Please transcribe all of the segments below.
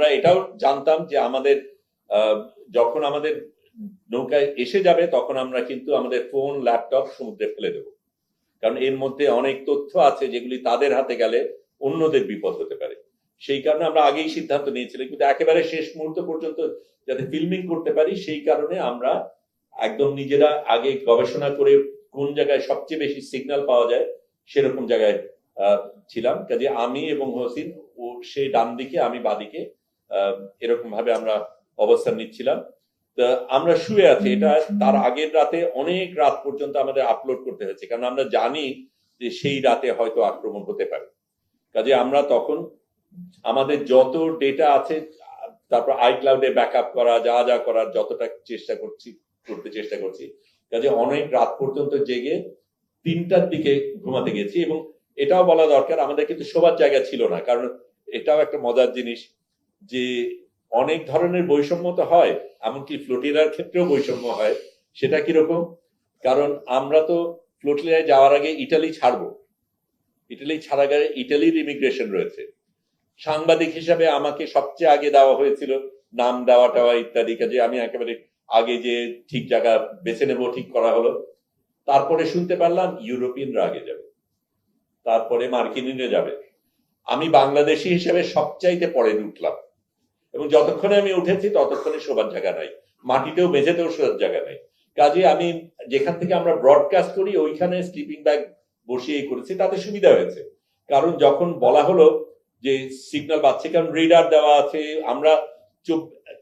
আমরা এটাও জানতাম যে আমাদের যখন আমাদের নৌকায় এসে যাবে, তখন আমরা কিন্তু আমাদের ফোন, ল্যাপটপ সমুদ্রে ফেলে দেবো। কারণ এর মধ্যে অনেক তথ্য আছে যেগুলি তাদের হাতে গেলে অন্যদের বিপদ হতে পারে। সেই কারণে আমরা আগেই সিদ্ধান্ত নিয়েছিলাম, কিন্তু একেবারে শেষ মুহূর্ত পর্যন্ত যাতে ফিল্মিং করতে পারি, সেই কারণে আমরা একদম নিজেরা আগে গবেষণা করে কোন জায়গায় সবচেয়ে বেশি সিগন্যাল পাওয়া যায়, সেরকম জায়গায় ছিলাম। কাজে আমি এবং হোসিন ও সে ডান দিকে আমি বাদিকে এরকম ভাবে আমরা অবস্থান নিচ্ছিলাম। আমরা শুয়ে আছি, এটা তার আগের রাতে অনেক রাত পর্যন্ত আমাদের আপলোড করতে হয়েছে, কারণ আমরা জানি যে সেই রাতে হয়তো আক্রমণ হতে পারে। কাজে আমরা তখন আমাদের যত ডেটা আছে, তারপর আইক্লাউডে ব্যাকআপ করা, যা যা করার যতটা চেষ্টা করছি, করতে চেষ্টা করছি, কাজে অনেক রাত পর্যন্ত জেগে তিনটার দিকে ঘুমাতে গেছি এবং এটাও বলা দরকার, আমাদের কিন্তু শোবার জায়গা ছিল না, কারণ এটাও একটা মজার জিনিস যে অনেক ধরনের বৈষম্য তো হয়, এমনকি ফ্লোটিলার ক্ষেত্রেও বৈষম্য হয়, সেটা কীরকম? কারণ আমরা তো ফ্লোটিলায় যাওয়ার আগে ইটালি ছাড়বো। ইটালি ছাড়া গেলে ইটালির ইমিগ্রেশন রয়েছে। সাংবাদিক হিসাবে আমাকে সবচেয়ে আগে দেওয়া হয়েছিল নাম দেওয়া টাওয়া ইত্যাদি কাজে। আমি একেবারে আগে যে ঠিক জায়গা বেছে নেব, ঠিক করা হলো। তারপরে শুনতে পারলাম ইউরোপিয়ানরা আগে যাবে। তারপরে মার্কিনিরা যাবে। আমি বাংলাদেশি হিসেবে সবচাইতে পরে উঠলাম। এবং যতক্ষণে আমি উঠেছি, ততক্ষণে শোবার জায়গা নাই। মাটিতেও মেঝেতেও শোবার জায়গা নাই। কাজে আমি যেখান থেকে আমরা ব্রডকাস্ট করি, ওইখানে স্লিপিং ব্যাগ বসিয়ে করেছি। তাতে সুবিধা হয়েছে। কারণ যখন বলা হলো যে সিগন্যাল পাচ্ছে কারণ রিডার দেওয়া আছে, আমরা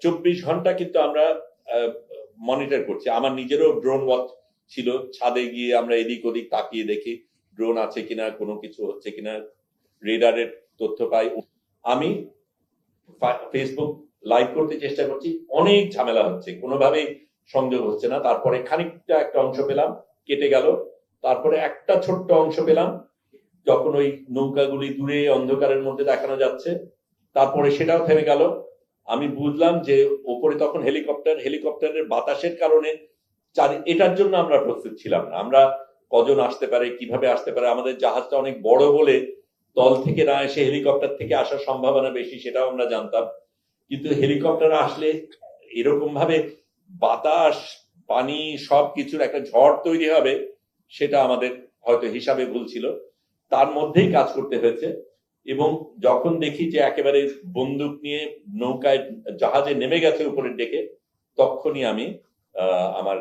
চব্বিশ ঘণ্টা কিন্তু আমরা মনিটর করছি। আমার নিজেরও ড্রোন ওয়াচ ছিল। ছাদে গিয়ে আমরা এদিক ওদিক তাকিয়ে দেখি ড্রোন আছে কিনা, কোনো কিছু হচ্ছে কিনা রেডারের তথ্য পাই। আমি ফেসবুক লাইভ করতে চেষ্টা করছি। অনেক ঝামেলা হচ্ছে, কোনোভাবেই সংযোগ হচ্ছে না। তারপরে খানিকটা একটা অংশ পেলাম, কেটে গেল। তারপরে একটা ছোট্ট অংশ পেলাম, যখন ওই নৌকাগুলি দূরে অন্ধকারের মধ্যে দেখানো যাচ্ছে। তারপরে সেটাও থেমে গেল। আমি বুঝলাম যে ওপরে তখন হেলিকপ্টার, হেলিকপ্টারের বাতাসের কারণে এটার জন্য আমরা প্রস্তুত ছিলাম না। আমরা কজন আসতে পারে, কীভাবে আসতে পারে, আমাদের জাহাজটা অনেক বড় বলে তল থেকে না এসে হেলিকপ্টার থেকে আসার সম্ভাবনা বেশি, সেটাও আমরা জানতাম। কিন্তু হেলিকপ্টার আসলে এরকম ভাবে বাতাস, পানি সব কিছুর একটা ঝড় তৈরি হবে, সেটা আমাদের হয়তো হিসাবে ভুল ছিল। তার মধ্যেই কাজ করতে হয়েছে এবং যখন দেখি যে একেবারে বন্দুক নিয়ে নৌকায় জাহাজে নেমে গেছে উপরের ডেকে তখনই আমি আমার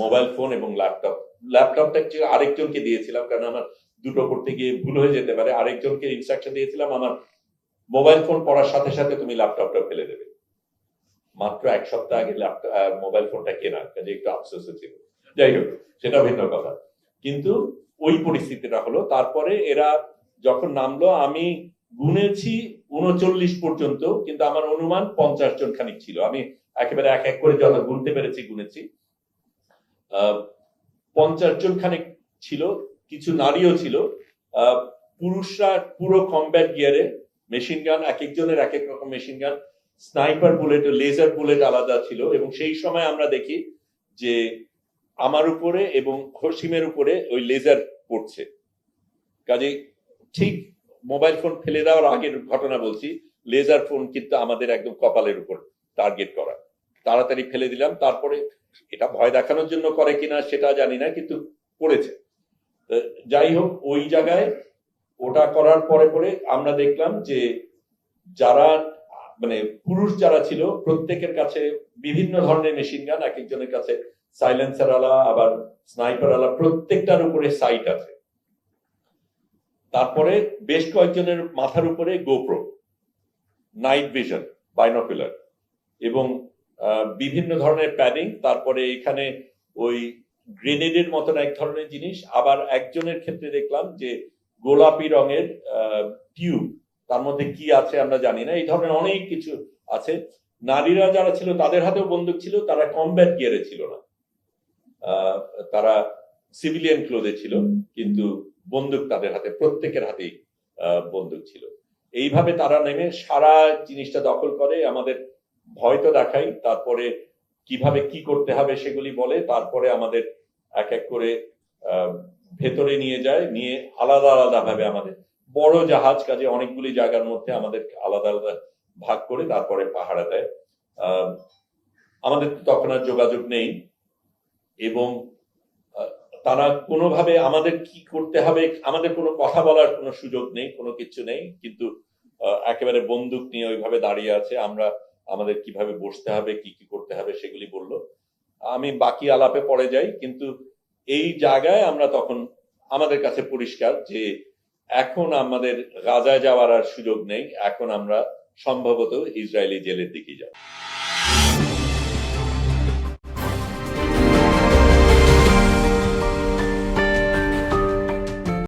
মোবাইল ফোন এবং ল্যাপটপ, ল্যাপটপটা আরেকজনকে দিয়েছিলাম, কারণ আমার দুটো করতে গিয়ে ভুল হয়ে যেতে পারে। আরেকজনকে ইনস্ট্রাকশন দিয়েছিলাম, আমার মোবাইল ফোন পড়ার সাথে সাথে তুমি ল্যাপটপটা ফেলে দেবে। মাত্র এক সপ্তাহ আগে ল্যাপটপ মোবাইল ফোনটা কেনা, কাজে একটু আফসোস ছিল। যাই হোক, সেটা ভিন্ন কথা। কিন্তু ওই পরিস্থিতিটা হলো, তারপরে এরা যখন নামলো, আমি গুনেছি উনচল্লিশ পর্যন্ত, কিন্তু আমার অনুমান পঞ্চাশ জন খানিক ছিল। আমি একেবারে এক এক করে যত গুনতে পেরেছি, গুনেছি। পঞ্চাশ জন খানিক ছিল। কিছু নারীও ছিল। পুরুষরা পুরো কম্ব্যাট গিয়ারে মেশিন গান এক একজনের এক এক রকম machine gun sniper bullet laser bullet আলাদা ছিল এবং সেই সময় আমরা দেখি যে আমার উপরে এবং হসিমের উপরে ওই লেজার পড়ছে। কাজে ঠিক মোবাইল ফোন ফেলে দেওয়ার আগের ঘটনা বলছি লেজার ফোন কিন্তু আমাদের একদম কপালের উপর টার্গেট করা। তাড়াতাড়ি ফেলে দিলাম, তারপরে এটা ভয় দেখানোর জন্য করে কিনা সেটা জানি না, কিন্তু পড়েছে যাই হোক, ওই জায়গায় ওটা করার পরে পরে আমরা দেখলাম যে যারা মানে পুরুষ যারা ছিল, প্রত্যেকের কাছে বিভিন্ন ধরনের মেশিন গান এক একজনের কাছে সাইলেন্সার আলা, আবার স্নাইপার আলা, প্রত্যেকটার উপরে সাইট আছে। তারপরে বেশ কয়েকজনের মাথার উপরে গোপ্রো নাইট ভিশন বাইনোকুলার এবং বিভিন্ন ধরনের প্যাডিং তারপরে এখানে ওই গ্রেনেডের মতন এক ধরনের জিনিস। আবার একজনের ক্ষেত্রে দেখলাম যে গোলাপি রঙের টিউব, তার মধ্যে কি আছে আমরা জানি না। এই ধরনের অনেক কিছু আছে। নারীরা যারা ছিল, তাদের হাতেও বন্দুক ছিল, তারা কমব্যাট গিয়ারে ছিল না। তারা সিভিলিয়ান ক্লোদে ছিল, কিন্তু বন্দুক তাদের হাতে, প্রত্যেকের হাতেই বন্দুক ছিল। এইভাবে তারা নেমে সারা জিনিসটা দখল করে। আমাদের ভয় তো দেখাই। তারপরে কীভাবে কি করতে হবে সেগুলি বলে তারপরে আমাদের এক এক করে ভেতরে নিয়ে যায়, নিয়ে আলাদা আলাদা ভাবে আমাদের বড় জাহাজ কাজে অনেকগুলি জায়গার মধ্যে আমাদের আলাদা আলাদা ভাগ করে তারপরে পাহারা দেয়। আমাদের তখন আর যোগাযোগ নেই এবং তারা কোনোভাবে আমাদের কি করতে হবে, আমাদের কোনো কথা বলার কোনো সুযোগ নেই, কোনো কিছু নেই। কিন্তু একেবারে বন্দুক নিয়ে ওইভাবে দাঁড়িয়ে আছে। আমরা আমাদের কীভাবে বসতে হবে, কি কি করতে হবে সেগুলি বলল। আমি বাকি আলাপে পড়ে যাই, কিন্তু এই জায়গায় আমরা তখন আমাদের কাছে পরিষ্কার যে এখন আমাদের গাজায় যাওয়ার আর সুযোগ নেই, এখন আমরা সম্ভবত ইসরায়েলি জেলের দিকে যাব।